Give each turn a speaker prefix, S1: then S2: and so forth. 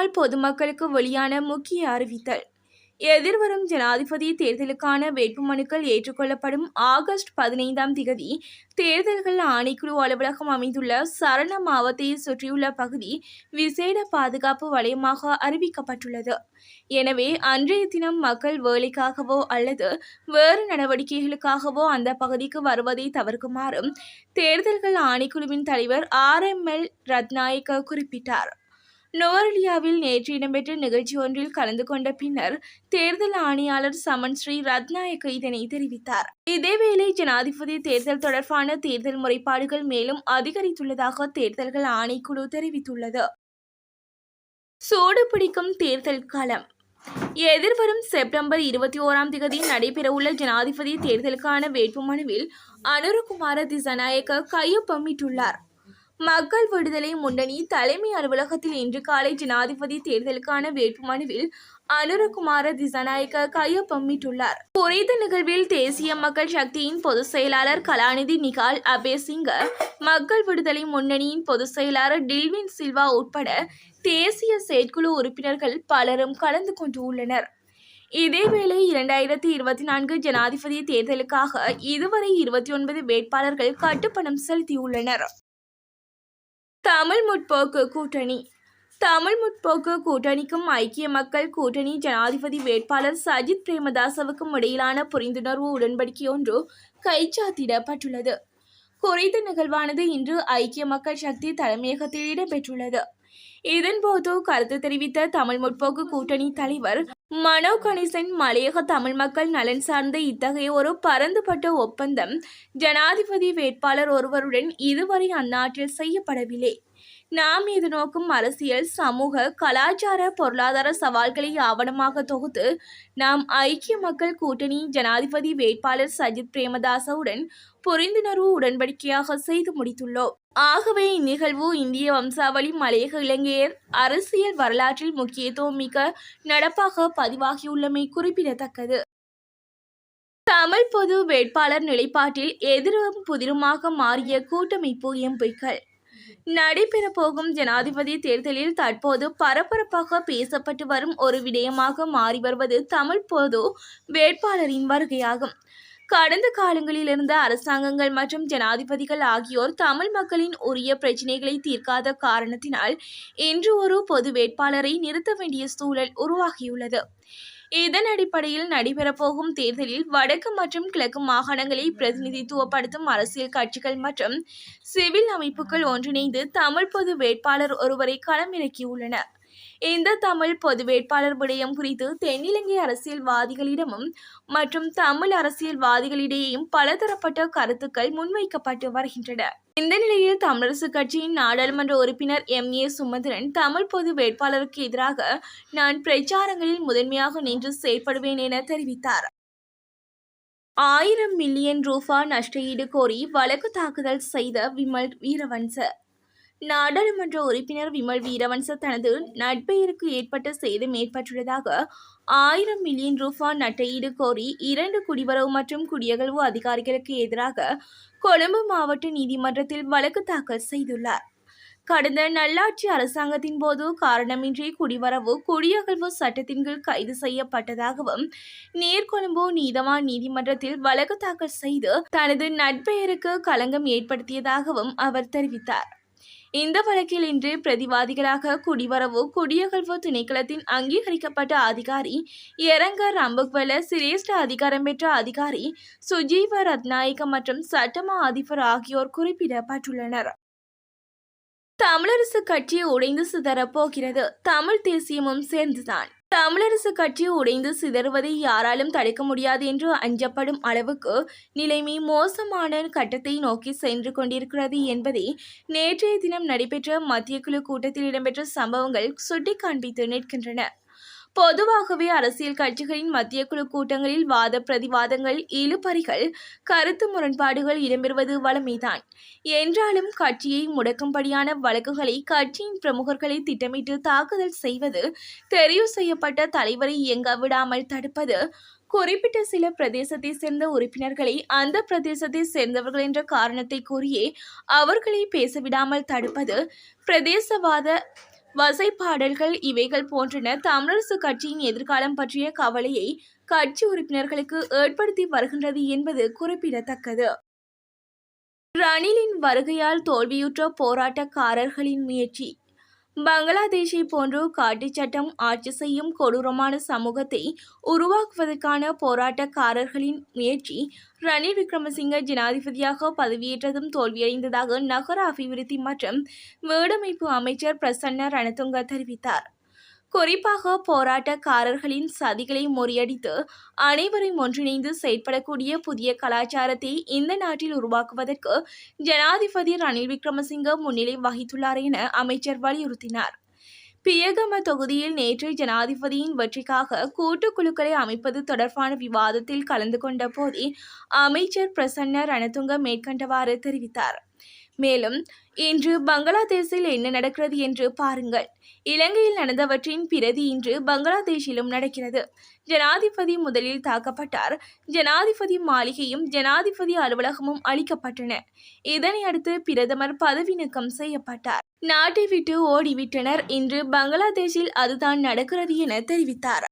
S1: முன்னாள் பொதுமக்களுக்கு வெளியான முக்கிய அறிவித்தல். எதிர்வரும் ஜனாதிபதி தேர்தலுக்கான வேட்புமனுக்கள் ஏற்றுக்கொள்ளப்படும் ஆகஸ்ட் பதினைந்தாம் திகதி தேர்தல்கள் ஆணைக்குழு அலுவலகம் அமைந்துள்ள சரண மாவட்டத்தை சுற்றியுள்ள பகுதி விசேட பாதுகாப்பு வலயமாக அறிவிக்கப்பட்டுள்ளது. எனவே அன்றைய தினம் மக்கள் வேலைக்காகவோ அல்லது வேறு நடவடிக்கைகளுக்காகவோ அந்த பகுதிக்கு வருவதை தவிர்க்குமாறும் தேர்தல்கள் ஆணைக்குழுவின் தலைவர் ஆர் எம் எல் ரத்நாயக்க குறிப்பிட்டார். நுவரெலியாவில் நேற்று இடம்பெற்ற நிகழ்ச்சி ஒன்றில் கலந்து கொண்ட பின்னர் தேர்தல் ஆணையாளர் சமன் ஸ்ரீ ரத்நாயக்க இதனை தெரிவித்தார். இதேவேளை ஜனாதிபதி தேர்தல் தொடர்பான தேர்தல் முறைப்பாடுகள் மேலும் அதிகரித்துள்ளதாக தேர்தல்கள் ஆணைக்குழு தெரிவித்துள்ளது. சூடு பிடிக்கும் தேர்தல் களம். எதிர்வரும் செப்டம்பர் இருபத்தி ஓராம் தேதி நடைபெறவுள்ள ஜனாதிபதி தேர்தலுக்கான வேட்புமனுவில் அனுரகுமார திசநாயக்க கையொப்பமிட்டுள்ளார். மக்கள் விடுதலை முன்னணி தலைமை அலுவலகத்தில் இன்று காலை ஜனாதிபதி தேர்தலுக்கான வேட்புமனுவில் அனுரகுமார திசநாயக்க கையொப்பமிட்டுள்ளார் குறித்த நிகழ்வில் தேசிய மக்கள் சக்தியின் பொதுச் செயலாளர் கலாநிதி நிகால் அபேசிங்க மக்கள் விடுதலை முன்னணியின் பொதுச் செயலாளர் டில்வின் சில்வா உட்பட தேசிய செயற்குழு உறுப்பினர்கள் பலரும் கலந்து கொண்டுள்ளனர் இதேவேளை இரண்டாயிரத்தி இருபத்தி நான்கு ஜனாதிபதி தேர்தலுக்காக இதுவரை இருபத்தி ஒன்பது வேட்பாளர்கள் கட்டுப்பணம் செலுத்தியுள்ளனர். தமிழ் முற்போக்கு கூட்டணி. தமிழ் முற்போக்கு கூட்டணிக்கும் ஐக்கிய மக்கள் கூட்டணி ஜனாதிபதி வேட்பாளர் சஜித் பிரேமதாசவுக்கும் இடையிலான புரிந்துணர்வு உடன்படிக்கை ஒன்று கைச்சாத்திடப்பட்டுள்ளது. குறித்த நிகழ்வானது இன்று ஐக்கிய மக்கள் சக்தி தலைமையகத்தில் இடம்பெற்றுள்ளது. இதன்போது கருத்து தெரிவித்த தமிழ் முற்போக்கு கூட்டணி தலைவர் மனோ கணேசன் மலையக தமிழ் மக்கள் நலன் சார்ந்த இத்தகைய ஒரு பரந்துபட்ட ஒப்பந்தம் ஜனாதிபதி வேட்பாளர் ஒருவருடன் இதுவரை அந்நாட்டில் செய்யப்படவில்லை. நாம் எதிர்நோக்கும் அரசியல் சமூக கலாச்சார பொருளாதார சவால்களை ஆவணமாக தொகுத்து நாம் ஐக்கிய மக்கள் கூட்டணி ஜனாதிபதி வேட்பாளர் சஜித் பிரேமதாசவுடன் புரிந்துணர்வு உடன்படிக்கையாக செய்து முடித்துள்ளோம். ஆகவே இந்நிகழ்வு இந்திய வம்சாவளி மலையக இலங்கையர் அரசியல் வரலாற்றில் முக்கியத்துவம் மிக்க நடப்பாக பதிவாகியுள்ளமை குறிப்பிடத்தக்கது. தமிழ் பொது வேட்பாளர் நிலைப்பாட்டில் எதிரும் புதிருமாக மாறிய கூட்டமைப்பு எம்பிக்கள் நடைபெறப்போகும் ஜனாதிபதி தேர்தலில் தற்போது பரபரப்பாக பேசப்பட்டு வரும் ஒரு விடயமாக மாறி வருவது தமிழ் பொது வேட்பாளரின் வருகையாகும். கடந்த காலங்களில் இருந்த அரசாங்கங்கள் மற்றும் ஜனாதிபதிகள் ஆகியோர் தமிழ் மக்களின் உரிய பிரச்சினைகளை தீர்க்காத காரணத்தினால் இன்று ஒரு பொது வேட்பாளரை நிறுத்த வேண்டிய சூழல் உருவாகியுள்ளது. இதன் அடிப்படையில் நடைபெறப்போகும் தேர்தலில் வடக்கு மற்றும் கிழக்கு மாகாணங்களை பிரதிநிதித்துவப்படுத்தும் அரசியல் கட்சிகள் மற்றும் சிவில் அமைப்புகள் ஒன்றிணைந்து தமிழ் பொது வேட்பாளர் ஒருவரை களமிறக்கியுள்ளன இந்த தமிழ் பொது வேட்பாளர் விடயம் குறித்து தென்னிலங்கை அரசியல்வாதிகளிடமும் மற்றும் தமிழ் அரசியல்வாதிகளிடையேயும் பலதரப்பட்ட கருத்துக்கள் முன்வைக்கப்பட்டு வருகின்றன. இந்த நிலையில் தமிழரசு கட்சியின் நாடாளுமன்ற உறுப்பினர் எம். ஏ. சுமந்திரன் தமிழ் பொது வேட்பாளருக்கு எதிராக நான் பிரச்சாரங்களில் முதன்மையாக நின்று செயற்படுவேன் என தெரிவித்தார். ஆயிரம் மில்லியன் ரூபா நஷ்டஈடு கோரி வழக்கு தாக்குதல் செய்த விமல் வீரவன்ச நாடாளுமன்ற உறுப்பினர் விமல் வீரவன்ச தனது நட்பெயருக்கு ஏற்பட்ட சேதம் ஏற்பட்டுள்ளதாக ஆயிரம் மில்லியன் ரூபா நட்டையீடு கோரி இரண்டு குடிவரவு மற்றும் குடியகழ்வு அதிகாரிகளுக்கு எதிராக கொழும்பு மாவட்ட நீதிமன்றத்தில் வழக்கு தாக்கல் செய்துள்ளார். கடந்த நல்லாட்சி அரசாங்கத்தின் போது காரணமின்றி குடிவரவு குடியகழ்வு சட்டத்தின் கீழ் கைது செய்யப்பட்டதாகவும் நேர்கொழும்பு நீதவான் நீதிமன்றத்தில் வழக்கு தாக்கல் செய்து தனது நட்பெயருக்கு களங்கம் ஏற்படுத்தியதாகவும் அவர் தெரிவித்தார். இந்த வழக்கில் இன்று பிரதிவாதிகளாக குடிவரவு குடியகழ்வு திணைக்களத்தின் அங்கீகரிக்கப்பட்ட அதிகாரி எரங்க ரம்புக்வல சிரேஷ்ட அதிகாரம் பெற்ற அதிகாரி சுஜீவ ரத்நாயக்க மற்றும் சட்டமா அதிபர் ஆகியோர் குறிப்பிடப்பட்டுள்ளனர். தமிழரசு கட்சி உடைந்து சிதறப் போகிறது. தமிழ் தேசியமும் சேர்ந்துதான். தமிழரசு கட்சி உடைந்து சிதறுவதை யாராலும் தடுக்க முடியாது என்று அஞ்சப்படும் அளவுக்கு நிலைமை மோசமான கட்டத்தை நோக்கி சென்று கொண்டிருக்கிறது என்பதை நேற்றைய தினம் நடைபெற்ற மத்திய குழு கூட்டத்தில் இடம்பெற்ற சம்பவங்கள் சுட்டிக்காண்பித்து நிற்கின்றன. பொதுவாகவே அரசியல் கட்சிகளின் மத்திய குழு கூட்டங்களில் வாத பிரதிவாதங்கள் இழுபறிகள் கருத்து முரண்பாடுகள் இடம்பெறுவது வளமைதான். என்றாலும் கட்சியை முடக்கும்படியான வழக்குகளை கட்சியின் பிரமுகர்களை திட்டமிட்டு தாக்குதல் செய்வது தெரிவு செய்யப்பட்ட தலைவரை இயங்க விடாமல் தடுப்பது குறிப்பிட்ட சில பிரதேசத்தை சேர்ந்த உறுப்பினர்களை அந்த பிரதேசத்தை சேர்ந்தவர்கள் என்ற காரணத்தை கூறியே அவர்களை பேசவிடாமல் தடுப்பது பிரதேசவாத வசைப்பாடல்கள் இவைகள் போன்றன தமிழரசு கட்சியின் எதிர்காலம் பற்றிய கவலையை கட்சி உறுப்பினர்களுக்கு ஏற்படுத்தி வருகின்றது என்பது குறிப்பிடத்தக்கது. ரணிலின் வருகையால் தோல்வியுற்ற போராட்டக்காரர்களின் முயற்சி பங்களாதேஷை போன்று காட்டுச் சட்டம் ஆட்சி செய்யும் கொடூரமான சமூகத்தை உருவாக்குவதற்கான போராட்டக்காரர்களின் முயற்சி ரணில் விக்ரமசிங்க ஜனாதிபதியாக பதவியேற்றதும் தோல்வியடைந்ததாக நகர அபிவிருத்தி மற்றும் வீடமைப்பு அமைச்சர் பிரசன்ன ரணதுங்க தெரிவித்தார். குறிப்பாக போராட்டக்காரர்களின் சதிகளை முறியடித்து அனைவரும் ஒன்றிணைந்து செயற்படக்கூடிய புதிய கலாச்சாரத்தை இந்த நாட்டில் உருவாக்குவதற்கு ஜனாதிபதி ரணில் விக்ரமசிங்க முன்னிலை வகித்துள்ளார் என அமைச்சர் வலியுறுத்தினார். பியகம தொகுதியில் நேற்று ஜனாதிபதியின் வெற்றிக்காக கூட்டுக்குழுக்களை அமைப்பது தொடர்பான விவாதத்தில் கலந்து கொண்ட போதே அமைச்சர் பிரசன்ன ரணதுங்க மேற்கண்டவாறு தெரிவித்தார். மேலும் இன்று பங்களாதேஷில் என்ன நடக்கிறது என்று பாருங்கள். இலங்கையில் நடந்தவற்றின் பிரதி இன்று பங்களாதேஷிலும் நடக்கிறது. ஜனாதிபதி முதலில் தாக்கப்பட்டார். ஜனாதிபதி மாளிகையும் ஜனாதிபதி அலுவலகமும் அளிக்கப்பட்டன இதனை அடுத்து பிரதமர் பதவி நீக்கம் செய்யப்பட்டார். நாட்டை விட்டு ஓடிவிட்டனர். இன்று பங்களாதேஷில் அதுதான் நடக்கிறது என தெரிவித்தார்.